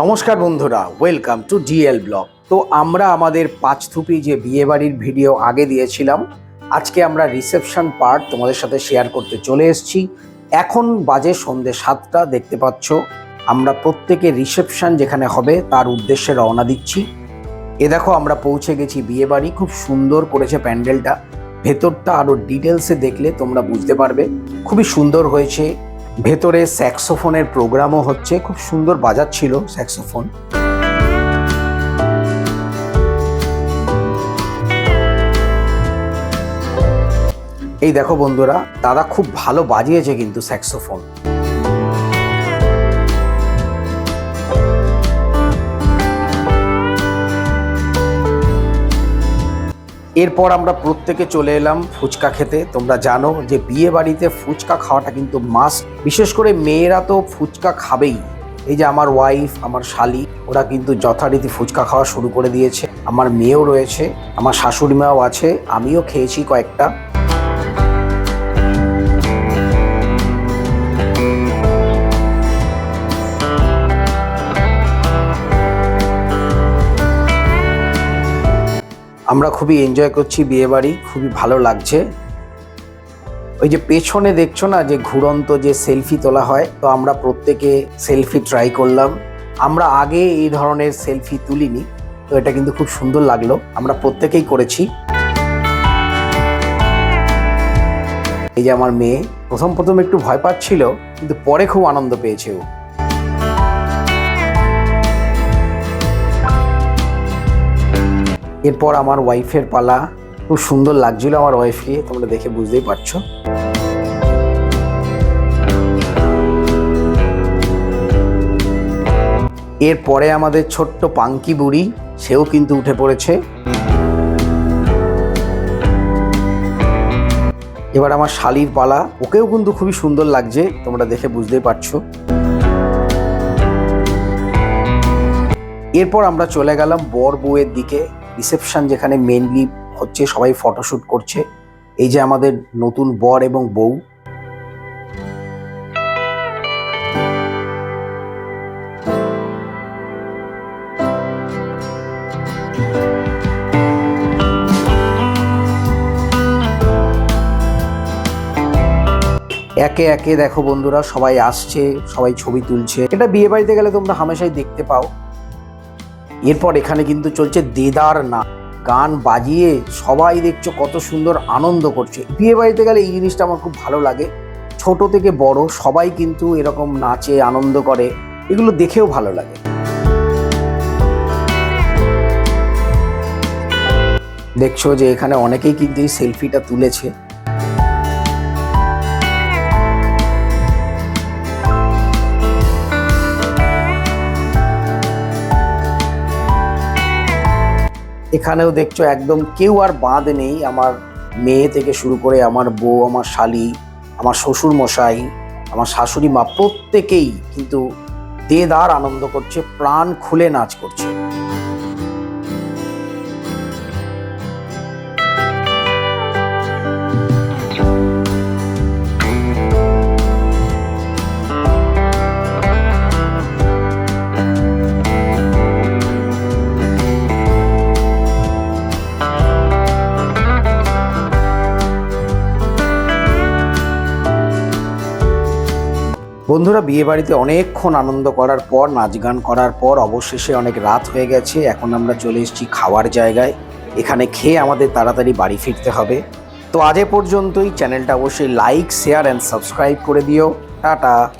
নমস্কার বন্ধুরা welcome to DL blog তো আমরা আমাদের পাঁচথুপি যে বিয়েবাড়ির ভিডিও আগে দিয়েছিলাম, আজকে আমরা রিসেপশন পার্ট তোমাদের সাথে শেয়ার করতে চলে এসেছি। এখন বাজে সন্ধে সাতটা, দেখতে পাচ্ছ, আমরা প্রত্যেকে রিসেপশন যেখানে হবে, তার উদ্দেশ্যে রওনা দিচ্ছি। এ দেখো, আমরা পৌঁছে গেছি বিয়েবাড়ি, খুব সুন্দর করেছে প্যান্ডেলটা। ভেতরটা আরও ডিটেলসে দেখলে তোমরা বুঝতে পারবে। খুবই সুন্দর হয়েছে ভেতরে স্যাক্সোফোনের প্রোগ্রামও হচ্ছে। খুব সুন্দর বাজাচ্ছিল স্যাক্সোফোন। এই দেখো বন্ধুরা, দাদা খুব ভালো বাজিয়েছে কিন্তু স্যাক্সোফোন। এরপর আমরা প্রত্যেকে চলে এলাম ফুচকা খেতে। তোমরা জানো যে বিয়ে বাড়িতে ফুচকা খাওয়াটা কিন্তু মাস্ট বিশেষ করে মেয়েরা তো ফুচকা খাবেই। এই যে আমার ওয়াইফ আমার শালি, ওরা কিন্তু যথারীতি ফুচকা খাওয়া শুরু করে দিয়েছে। আমার মেয়েও রয়েছে, আমার শাশুড়ি মাও আছে, আমিও খেয়েছি কয়েকটা। আমরা খুবই এনজয় করছি বিয়ে বাড়ি খুবই ভালো লাগছে। ওই যে পেছনে দেখছ না যে ঘুরন্ত যে সেলফি তোলা হয়, তো আমরা প্রত্যেকে সেলফি ট্রাই করলাম। আমরা আগে এই ধরনের সেলফি তুলিনি, তো এটা কিন্তু খুব সুন্দর লাগল। আমরা প্রত্যেকেই করেছি। এই যে আমার মেয়ে, প্রথম প্রথম একটু ভয় পাচ্ছিল, কিন্তু পরে খুব আনন্দ পেয়েছে ও। এরপর আমার ওয়াইফের পালা। খুব সুন্দর লাগছিল আমার ওয়াইফকে তোমরা দেখে বুঝতেই পারছ। এরপরে আমাদের ছোট্ট পাঙ্কি বুড়ি, সেও কিন্তু উঠে পড়েছে। এবার আমার শালির পালা, ওকেও কিন্তু খুবই সুন্দর লাগছে, তোমরা দেখে বুঝতেই পারছ। এরপর আমরা চলে গেলাম বর বউয়ের দিকে। রিসেপশন যেখানে মেনলি হচ্ছে, সবাই ফটোশ্যুট করছে। এই যে আমাদের নতুন বর এবং বউ। একে একে দেখো বন্ধুরা, সবাই আসছে, সবাই ছবি তুলছে। এটা বিয়ে বাড়িতে গেলে তোমরা হামেশাই দেখতে পাও। এরপর এখানে কিন্তু চলছে দেদার না। গান বাজিয়ে সবাই দেখছ কত সুন্দর আনন্দ করছে। বিয়ে বাড়িতে গেলে এই জিনিসটা আমার খুব ভালো লাগে। ছোট থেকে বড় সবাই কিন্তু এরকম নাচে, আনন্দ করে। এগুলো দেখেও ভালো লাগে। দেখছ যে এখানে অনেকেই কিন্তু এই সেলফিটা তুলেছে। এখানেও দেখছ একদম কেউ আর বাঁধ নেই আমার মেয়ে থেকে শুরু করে আমার বউ, আমার শালি, আমার শ্বশুর মশাই আমার শাশুড়ি মা প্রত্যেকেই কিন্তু দেদার আনন্দ করছে, প্রাণ খুলে নাচ করছে। বন্ধুরা বিয়ে বাড়িতে অনেকক্ষণ আনন্দ করার পর, নাচ গান করার পর, অবশেষে অনেক রাত হয়ে গেছে। এখন আমরা চলে এসেছি খাওয়ার জায়গায়। এখানে খেয়ে আমাদের তাড়াতাড়ি বাড়ি ফিরতে হবে। তো আজ পর্যন্তই। চ্যানেলটা অবশ্যই লাইক শেয়ার অ্যান্ড সাবস্ক্রাইব করে দিও। টাটা!